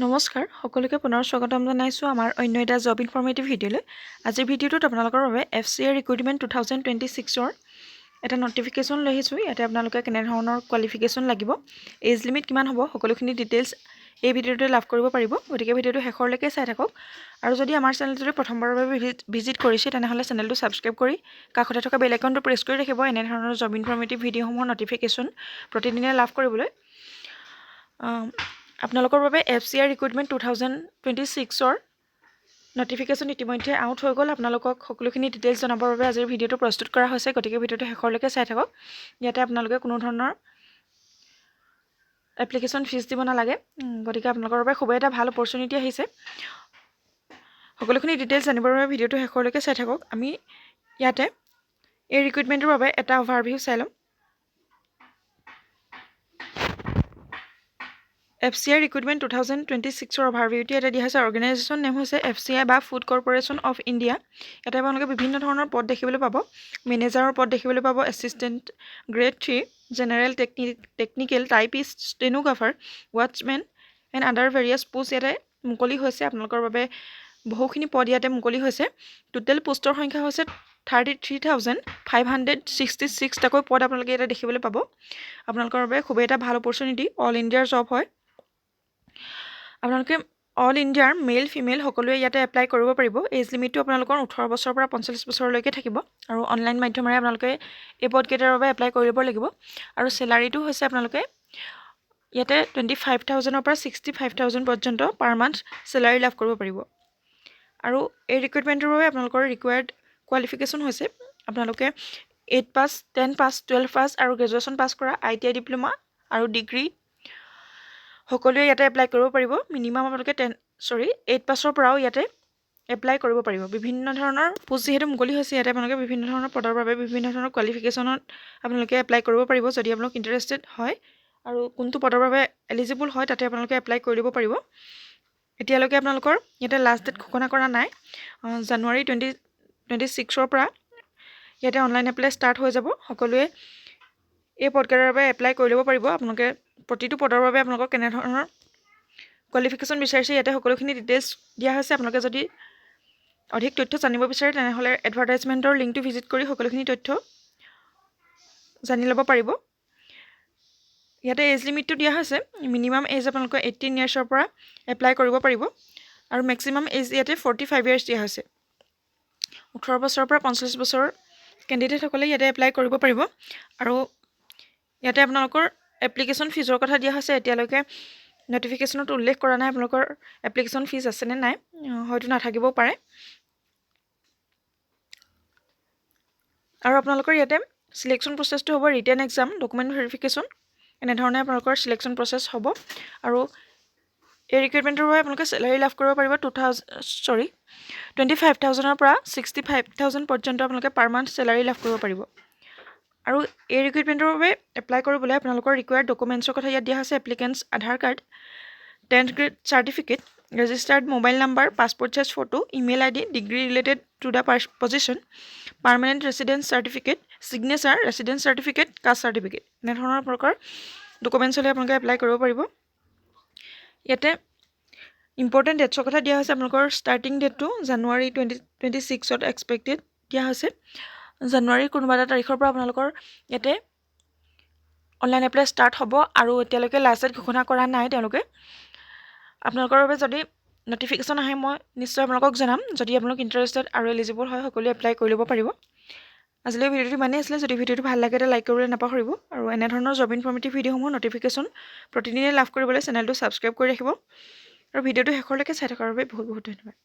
নমস্কাৰ, সকলোকে পুনৰ স্বাগতম জনাইছোঁ আমাৰ অন্য এটা জব ইনফৰ্মেটিভ ভিডিঅ'লৈ। আজিৰ ভিডিঅ'টোত আপোনালোকৰ বাবে F C A recruitment two thousand twenty ছিক্সৰ এটা নটিফিকেশ্যন লৈ আহিছোঁ। ইয়াতে আপোনালোকে কেনেধৰণৰ কোৱালিফিকেশ্যন লাগিব এজ লিমিট কিমান হ'ব, সকলোখিনি ডিটেইলছ এই ভিডিঅ'টোতে লাভ কৰিব পাৰিব। গতিকে ভিডিঅ'টো শেষৰলৈকে চাই থাকক। আৰু যদি আমাৰ চেনেলটোতে প্ৰথমবাৰৰ বাবে ভিজিট কৰিছে, তেনেহ'লে চেনেলটো ছাবস্ক্ৰাইব কৰি কাষতে থকা বেল আইকনটো প্ৰেছ কৰি ৰাখিব, এনেধৰণৰ জব ইনফৰ্মেটিভ ভিডিঅ'সমূহৰ নটিফিকেশ্যন প্ৰতিদিনে লাভ কৰিবলৈ। আপোনালোকৰ বাবে F C I recruitment two thousand twenty ছিক্সৰ নটিফিকেশ্যন ইতিমধ্যে আউট হৈ গ'ল। আপোনালোকক সকলোখিনি ডিটেইলছ জনাবৰ বাবে আজিৰ ভিডিঅ'টো প্ৰস্তুত কৰা হৈছে। গতিকে ভিডিঅ'টো শেষৰলৈকে চাই থাকক। ইয়াতে আপোনালোকে কোনো ধৰণৰ এপ্লিকেশ্যন ফিজ দিব নালাগে। গতিকে আপোনালোকৰ বাবে খুবেই এটা ভালো অপৰচুনিটি আহিছে। সকলোখিনি ডিটেইলছ জানিবৰ বাবে ভিডিঅ'টো শেষৰলৈকে চাই থাকক। আমি ইয়াতে এই ৰিক্ৰুইটমেণ্টৰ বাবে এটা অভাৰভিউ চাই ল'ম। F C I recruitment two thousand twenty ছিক্সৰ অভাৰভিউটি এটা দিয়া হৈছে অৰ্গেনাইজেশ্যন নেম হৈছে এফ চি আই বা ফুড কৰ্প'ৰেশ্যন অফ ইণ্ডিয়া ইয়াতে আপোনালোকে বিভিন্ন ধৰণৰ পদ দেখিবলৈ পাব। মেনেজাৰৰ পদ দেখিবলৈ পাব। Assistant grade three general টেকনি technical typist stenographer watchmen and other various post ইয়াতে মুকলি হৈছে। আপোনালোকৰ বাবে বহুখিনি পদ ইয়াতে মুকলি হৈছে। টোটেল পোষ্টৰ সংখ্যা হৈছে thirty three thousand five hundred sixty ছিক্সটাকৈ পদ আপোনালোকে ইয়াতে দেখিবলৈ পাব। আপোনালোকৰ বাবে খুবেই এটা ভালো অপৰচুনিটি অল ইণ্ডিয়াৰ জব হয়। আপোনালোকে অল ইণ্ডিয়াৰ মেল ফিমেল সকলোৱে ইয়াতে এপ্লাই কৰিব পাৰিব। এজ লিমিটটো আপোনালোকৰ ওঠৰ বছৰৰ পৰা পঞ্চল্লিছ বছৰলৈকে থাকিব আৰু অনলাইন মাধ্যমেৰে আপোনালোকে এই পদকেইটাৰ বাবে এপ্লাই কৰি ল'ব লাগিব। আৰু চেলাৰীটো হৈছে আপোনালোকে ইয়াতে টুৱেণ্টি ফাইভ থাউজেণ্ডৰ পৰা ছিক্সটি ফাইভ থাউজেণ্ড পৰ্যন্ত পাৰ মান্থ চেলাৰী লাভ কৰিব পাৰিব। আৰু এই ৰিক্ৰুইটমেণ্টৰ বাবে আপোনালোকৰ ৰিকুৱাৰ্ড কোৱালিফিকেশ্যন হৈছে আপোনালোকে eight pass ten pass twelve pass আৰু গ্ৰেজুৱেশ্যন পাছ কৰা আই টি আই ডিপ্ল'মা আৰু ডিগ্ৰী সকলোৱে ইয়াতে এপ্লাই কৰিব পাৰিব। মিনিমাম আপোনালোকে টেন চৰি এইট পাছৰ পৰাও ইয়াতে এপ্লাই কৰিব পাৰিব। বিভিন্ন ধৰণৰ পোষ্ট যিহেতু মুকলি হৈছে ইয়াতে আপোনালোকে বিভিন্ন ধৰণৰ পদৰ বাবে বিভিন্ন ধৰণৰ কোৱালিফিকেশ্যনত আপোনালোকে এপ্লাই কৰিব পাৰিব যদি আপোনালোক ইণ্টাৰেষ্টেড হয়। আৰু কোনটো পদৰ বাবে এলিজিবল হয় তাতে আপোনালোকে এপ্লাই কৰি দিব পাৰিব। এতিয়ালৈকে আপোনালোকৰ ইয়াতে লাষ্ট ডেট ঘোষণা কৰা নাই। জানুৱাৰী টুৱেণ্টি টুৱেণ্টি ছিক্সৰ পৰা ইয়াতে অনলাইন এপ্লাই ষ্টাৰ্ট হৈ যাব। সকলোৱে এই পদকেইটাৰ বাবে এপ্লাই কৰি ল'ব পাৰিব। আপোনালোকে প্ৰতিটো পদৰ বাবে আপোনালোকক কেনেধৰণৰ কোৱালিফিকেশ্যন বিচাৰিছে ইয়াতে সকলোখিনি ডিটেইলছ দিয়া হৈছে। আপোনালোকে যদি অধিক তথ্য জানিব বিচাৰে তেনেহ'লে এডভাৰটাইজমেণ্টৰ লিংকটো ভিজিট কৰি সকলোখিনি তথ্য জানি ল'ব পাৰিব। ইয়াতে এজ লিমিটটো দিয়া হৈছে। মিনিমাম এজ আপোনালোকৰ এইটিন ইয়াৰ্ছৰ পৰা এপ্লাই কৰিব পাৰিব। আৰু মেক্সিমাম এজ ইয়াতে ফৰ্টি ফাইভ ইয়াৰ্ছ দিয়া হৈছে। ওঠৰ বছৰৰ পৰা পঞ্চল্লিছ বছৰৰ কেণ্ডিডেটসকলে ইয়াতে এপ্লাই কৰিব পাৰিব। আৰু ইয়াতে আপোনালোকৰ এপ্লিকেশ্যন ফিজৰ কথা দিয়া হৈছে এতিয়ালৈকে নটিফিকেশ্যনত উল্লেখ কৰা নাই আপোনালোকৰ এপ্লিকেশ্যন ফিজ আছেনে নাই? হয়তো নাথাকিবও পাৰে। আৰু আপোনালোকৰ ইয়াতে চিলেকশ্যন প্ৰচেছটো হ'ব ৰিটেন এক্সাম ডকুমেণ্ট ভেৰিফিকেশ্যন এনেধৰণে আপোনালোকৰ চিলেকশ্যন প্ৰচেছ হ'ব। আৰু এই ৰিক্ৰুইটমেণ্টৰ বাবে আপোনালোকে চেলাৰী লাভ কৰিব পাৰিব two thousand sorry twenty five থাউজেণ্ডৰ পৰা ছিক্সটি ফাইভ থাউজেণ্ড পৰ্যন্ত আপোনালোকে পাৰ মান্থ চেলাৰী লাভ কৰিব পাৰিব। আৰু এই ৰিক্ৰুইটমেণ্টৰ বাবে এপ্লাই কৰিবলৈ আপোনালোকৰ ৰিকুৱাৰ্ড ডকুমেণ্টছৰ কথা ইয়াত দিয়া হৈছে applicants Aadhaar card tenth grade certificate registered mobile number passport size photo email I D degree related to the position permanent residence certificate signature residence certificate caste certificate এনেধৰণৰ প্ৰকাৰ ডকুমেণ্টছ হ'লে আপোনালোকে এপ্লাই কৰিব পাৰিব। ইয়াতে ইম্পৰ্টেণ্ট ডেটছৰ কথা দিয়া হৈছে, আপোনালোকৰ ষ্টাৰ্টিং ডেটটো জানুৱাৰী টুৱেণ্টি টুৱেণ্টি ছিক্সত এক্সপেক্টেড দিয়া হৈছে। জানুৱাৰীৰ কোনোবা এটা তাৰিখৰ পৰা আপোনালোকৰ ইয়াতে অনলাইন এপ্লাই ষ্টাৰ্ট হ'ব আৰু এতিয়ালৈকে লাষ্ট ডেট ঘোষণা কৰা নাই তেওঁলোকে। আপোনালোকৰ বাবে যদি নটিফিকেশ্যন আহে মই নিশ্চয় আপোনালোকক জনাম। যদি আপোনালোক ইণ্টাৰেষ্টেড আৰু এলিজিবল হয় সকলোৱে এপ্লাই কৰি ল'ব পাৰিব। আজিলৈ ভিডিঅ'টো ইমানেই আছিলে। যদি ভিডিঅ'টো ভাল লাগে লাইক কৰিবলৈ নাপাহৰিব। আৰু এনেধৰণৰ জব ইনফৰ্মেটিভ ভিডিঅ'সমূহ নটিফিকেশ্যন প্ৰতিদিনে লাভ কৰিবলৈ চেনেলটো ছাবস্ক্ৰাইব কৰি ৰাখিব। আৰু ভিডিঅ'টো শেষলৈকে চাই থকাৰ বাবে বহুত বহুত ধন্যবাদ।